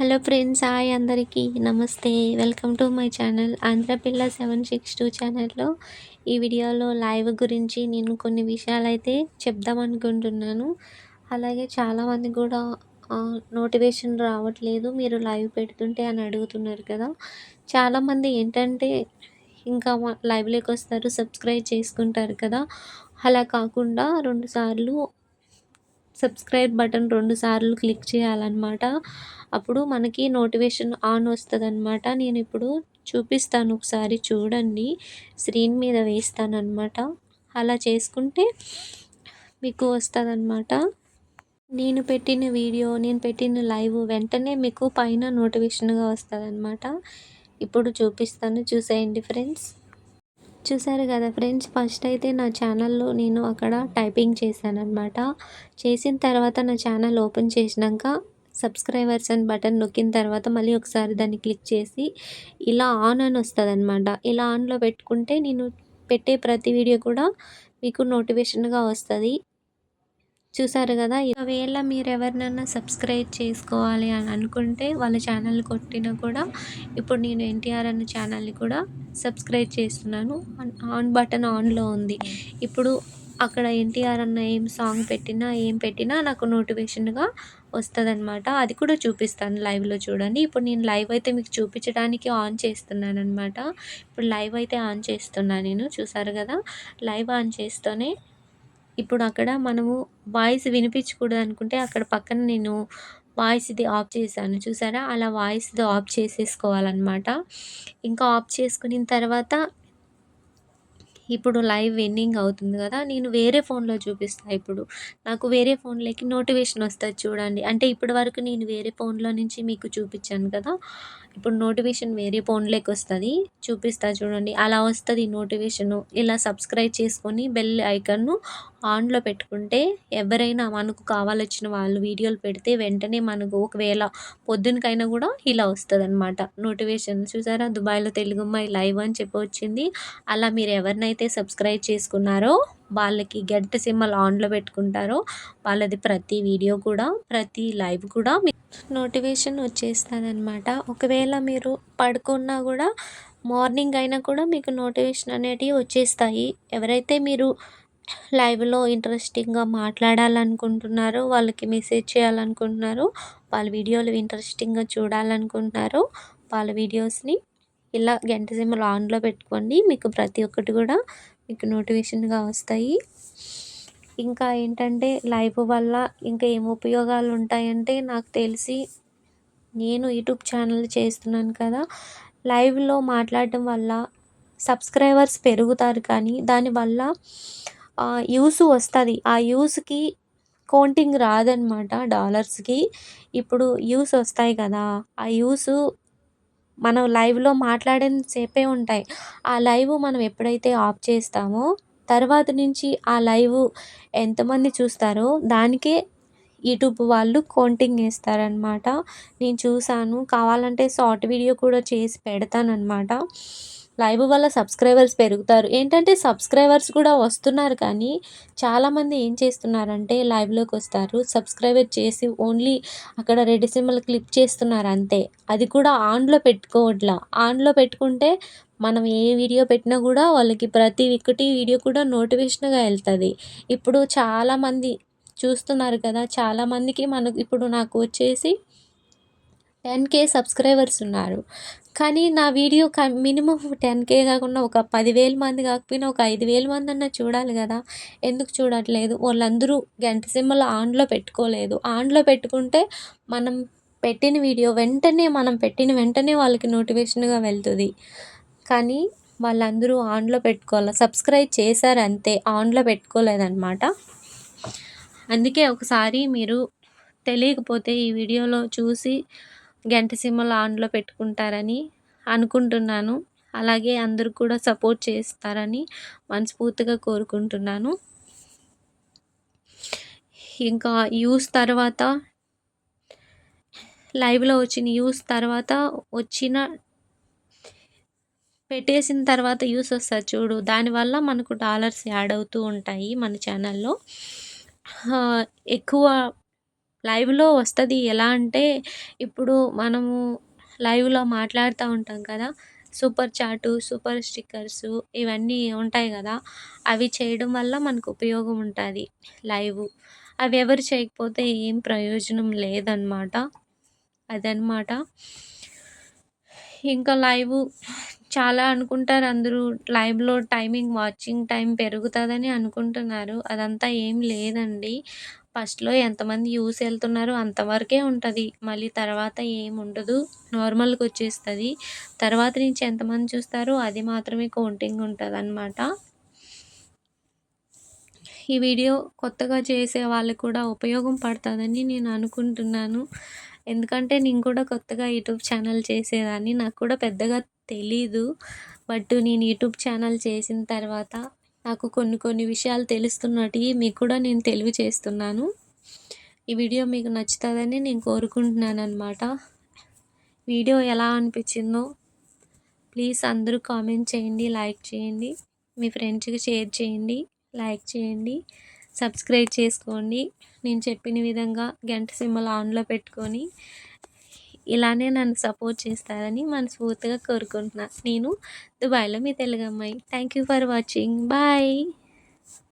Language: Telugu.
హలో ఫ్రెండ్స్ హాయ్ అందరికీ. నమస్తే. Welcome to my channel Andhrapilla seven six two ఛానల్లో. ఈ వీడియోలో లైవ్ గురించి నేను కొన్ని విషయాలు అయితే చెప్దాం అనుకుంటున్నాను. అలాగే చాలామంది కూడా నోటిఫికేషన్ రావట్లేదు. మీరు లైవ్ పెడుతుంటే అని అడుగుతున్నారు కదా. చాలామంది ఏంటంటే ఇంకా లైవ్లోకి వస్తారు సబ్స్క్రైబ్ చేసుకుంటారు కదా. అలా కాకుండా రెండుసార్లు సబ్స్క్రైబ్ బటన్ రెండు సార్లు క్లిక్ చేయాలన్నమాట. అప్పుడు మనకి నోటిఫికేషన్ ఆన్ వస్తుంది అనమాట నేను ఇప్పుడు చూపిస్తాను ఒకసారి చూడండి. స్క్రీన్ మీద వేస్తాను అనమాట అలా చేసుకుంటే మీకు వస్తుంది అనమాట నేను పెట్టిన వీడియో నేను పెట్టిన లైవ్ వెంటనే మీకు పైన నోటిఫికేషన్గా వస్తుంది అనమాట ఇప్పుడు చూపిస్తాను. చూసేయండి ఫ్రెండ్స్. చూసారు కదా ఫ్రెండ్స్ ఫస్ట్ అయితే నా ఛానల్లో నేను అక్కడ టైపింగ్ చేశాను అనమాట చేసిన తర్వాత నా ఛానల్ ఓపెన్ చేసినాక సబ్స్క్రైబర్స్ అని బటన్ నొక్కిన తర్వాత మళ్ళీ ఒకసారి దాన్ని క్లిక్ చేసి ఇలా ఆన్ అని వస్తుంది అనమాట ఇలా ఆన్లో పెట్టుకుంటే నేను పెట్టే ప్రతి వీడియో కూడా మీకు నోటిఫికేషన్గా వస్తుంది. చూసారు కదా? ఒకవేళ మీరు ఎవరినైనా సబ్స్క్రైబ్ చేసుకోవాలి అని అనుకుంటే వాళ్ళ ఛానల్ కొట్టినా కూడా ఇప్పుడు నేను ఎన్టీఆర్ అన్న ఛానల్ని కూడా సబ్స్క్రైబ్ చేస్తున్నాను. ఆన్ బటన్ ఆన్లో ఉంది. ఇప్పుడు అక్కడ ఎన్టీఆర్ అన్న ఏం సాంగ్ పెట్టినా ఏం పెట్టినా నాకు నోటిఫికేషన్గా వస్తుందన్నమాట. అది కూడా చూపిస్తాను లైవ్లో చూడండి. ఇప్పుడు నేను లైవ్ అయితే మీకు చూపించడానికి ఆన్ చేస్తున్నాను అనమాట ఇప్పుడు లైవ్ అయితే ఆన్ చేస్తున్నాను నేను. చూసారు కదా? లైవ్ ఆన్ చేస్తూనే ఇప్పుడు అక్కడ మనము వాయిస్ వినిపించకూడదు అనుకుంటే అక్కడ పక్కన నేను వాయిస్ ఇది ఆఫ్ చేశాను. చూసారా? అలా వాయిస్ ఇది ఆఫ్ చేసేసుకోవాలన్నమాట. ఇంకా ఆఫ్ చేసుకున్న తర్వాత ఇప్పుడు లైవ్ విన్నింగ్ అవుతుంది కదా నేను వేరే ఫోన్లో చూపిస్తాను ఇప్పుడు. నాకు వేరే ఫోన్లోకి నోటిఫికేషన్ వస్తుంది చూడండి. అంటే ఇప్పటి వరకు నేను వేరే ఫోన్లో నుంచి మీకు చూపించాను కదా ఇప్పుడు నోటిఫికేషన్ వేరే ఫోన్లోకి వస్తుంది. చూపిస్తా చూడండి. అలా వస్తుంది నోటిఫికేషను. ఇలా సబ్స్క్రైబ్ చేసుకొని బెల్ ఐకన్ను ఆన్లో పెట్టుకుంటే ఎవరైనా మనకు కావాలొచ్చిన వాళ్ళు వీడియోలు పెడితే వెంటనే మనకు ఒకవేళ పొద్దునకైనా కూడా ఇలా వస్తుంది అనమాట నోటిఫికేషన్. చూసారా? దుబాయ్లో తెలుగు అమ్మాయి లైవ్ అని చెప్పి వచ్చింది. అలా మీరు ఎవరినైతే సబ్స్క్రైబ్ చేసుకున్నారో వాళ్ళకి గంట సింబల్ ఆన్లో పెట్టుకుంటారో వాళ్ళది ప్రతి వీడియో కూడా ప్రతి లైవ్ కూడా నోటిఫికేషన్ వచ్చేస్తుందన్నమాట. ఒకవేళ మీరు పడుకున్నా కూడా మార్నింగ్ అయినా కూడా మీకు నోటిఫికేషన్ అనేటివి వచ్చేస్తాయి. ఎవరైతే మీరు లైవ్లో ఇంట్రెస్టింగ్గా మాట్లాడాలనుకుంటున్నారో వాళ్ళకి మెసేజ్ చేయాలనుకుంటున్నారో వాళ్ళ వీడియోలు ఇంట్రెస్టింగ్గా చూడాలనుకుంటున్నారో వాళ్ళ వీడియోస్ని ఇలా గంట సింబల్ ఆన్లో పెట్టుకోండి. మీకు ప్రతి ఒక్కటి కూడా మీకు నోటిఫికేషన్గా వస్తాయి. ఇంకా ఏంటంటే లైవ్ వల్ల ఇంకా ఏం ఉపయోగాలు ఉంటాయంటే నాకు తెలిసి నేను యూట్యూబ్ ఛానల్ చేస్తున్నాను కదా. లైవ్లో మాట్లాడటం వల్ల సబ్స్క్రైబర్స్ పెరుగుతారు కానీ దానివల్ల యూస్ వస్తుంది. ఆ యూస్కి కౌంటింగ్ రాదనమాట డాలర్స్కి. ఇప్పుడు యూస్ వస్తాయి కదా. ఆ యూస్ మనం లైవ్లో మాట్లాడిన సేపే ఉంటాయి. ఆ లైవ్ మనం ఎప్పుడైతే ఆఫ్ చేస్తామో తర్వాత నుంచి ఆ లైవ్ ఎంతమంది చూస్తారో దానికే యూట్యూబ్ వాళ్ళు కౌంటింగ్ వేస్తారనమాట నేను చూశాను కావాలంటే షార్ట్ వీడియో కూడా చేసి పెడతానమాట లైవ్ వల్ల సబ్స్క్రైబర్స్ పెరుగుతారు. ఏంటంటే సబ్స్క్రైబర్స్ కూడా వస్తున్నారు కానీ చాలామంది ఏం చేస్తున్నారంటే లైవ్లోకి వస్తారు. సబ్స్క్రైబర్ చేసి ఓన్లీ అక్కడ రెడ్ సింబల్ క్లిక్ చేస్తున్నారు అంతే. అది కూడా ఆన్లో పెట్టుకోవట్లా. ఆన్లో పెట్టుకుంటే మనం ఏ వీడియో పెట్టినా కూడా వాళ్ళకి ప్రతి ఒక్కటి వీడియో కూడా నోటిఫికేషన్గా వెళ్తుంది. ఇప్పుడు చాలామంది చూస్తున్నారు కదా చాలామందికి మనకు ఇప్పుడు నాకు వచ్చేసి టెన్ కే సబ్స్క్రైబర్స్ ఉన్నారు. కానీ నా వీడియో క మినిమం టెన్ కే కాకుండా ఒక పదివేల మంది కాకపోయినా ఒక ఐదు వేల మంది అన్న చూడాలి కదా. ఎందుకు చూడట్లేదు? వాళ్ళందరూ గంట సింబల్ ఆన్లో పెట్టుకోలేదు. ఆన్లో పెట్టుకుంటే మనం పెట్టిన వీడియో వెంటనే మనం పెట్టిన వెంటనే వాళ్ళకి నోటిఫికేషన్గా వెళ్తుంది. కానీ వాళ్ళందరూ ఆన్లో పెట్టుకోవాలి? సబ్స్క్రైబ్ చేశారు అంతే. ఆన్లో పెట్టుకోలేదన్నమాట. అందుకే ఒకసారి మీరు తెలియకపోతే ఈ వీడియోలో చూసి గంట సింబల్ ఆన్లో పెట్టుకుంటారని అనుకుంటున్నాను. అలాగే అందరూ కూడా సపోర్ట్ చేస్తారని మనస్ఫూర్తిగా కోరుకుంటున్నాను. ఇంకా యూస్ తర్వాత లైవ్లో వచ్చిన యూస్ తర్వాత వచ్చిన పెట్టేసిన తర్వాత యూస్ వస్తుంది చూడు. దానివల్ల మనకు డాలర్స్ యాడ్ అవుతూ ఉంటాయి మన ఛానల్లో. ఎక్కువ లైవ్లో వస్తుంది. ఎలా అంటే ఇప్పుడు మనము లైవ్లో మాట్లాడుతూ ఉంటాం కదా సూపర్ చాటు సూపర్ స్టిక్కర్సు ఇవన్నీ ఉంటాయి కదా అవి చేయడం వల్ల మనకు ఉపయోగం ఉంటుంది లైవ్. అవి ఎవరు చేయకపోతే ఏం ప్రయోజనం లేదనమాట అదనమాట ఇంకా లైవ్ చాలా అనుకుంటారు అందరూ లైవ్లో టైమింగ్ వాచింగ్ టైం పెరుగుతుందని అనుకుంటున్నారు. అదంతా ఏం లేదండి. ఫస్ట్లో ఎంతమంది యూస్ వెళ్తున్నారో అంతవరకే ఉంటుంది. మళ్ళీ తర్వాత ఏం ఉండదు. నార్మల్గా వచ్చేస్తుంది. తర్వాత నుంచి ఎంతమంది చూస్తారో అది మాత్రమే కౌంటింగ్ ఉంటుంది అనమాట ఈ వీడియో కొత్తగా చేసే వాళ్ళకి కూడా ఉపయోగం పడుతుందని నేను అనుకుంటున్నాను. ఎందుకంటే నేను కూడా కొత్తగా యూట్యూబ్ ఛానల్ చేసేదాన్ని. నాకు కూడా పెద్దగా తెలీదు. బట్ నేను యూట్యూబ్ ఛానల్ చేసిన తర్వాత నాకు కొన్ని కొన్ని విషయాలు తెలుస్తున్నట్టు మీకు కూడా నేను తెలివి చేస్తున్నాను ఈ వీడియో మీకు నచ్చుతుందని నేను కోరుకుంటున్నాను అనమాట వీడియో ఎలా అనిపించిందో ప్లీజ్ అందరూ కామెంట్ చేయండి లైక్ చేయండి మీ ఫ్రెండ్స్కి షేర్ చేయండి లైక్ చేయండి సబ్స్క్రైబ్ చేసుకోండి. నేను చెప్పిన విధంగా గంట సింబల్ ఆన్లో పెట్టుకొని ఇలానే నన్ను సపోర్ట్ చేస్తారని మనస్ఫూర్తిగా కోరుకుంటున్నాను నేను దుబాయ్లో మీ తెలుగు అమ్మాయి thank you for watching bye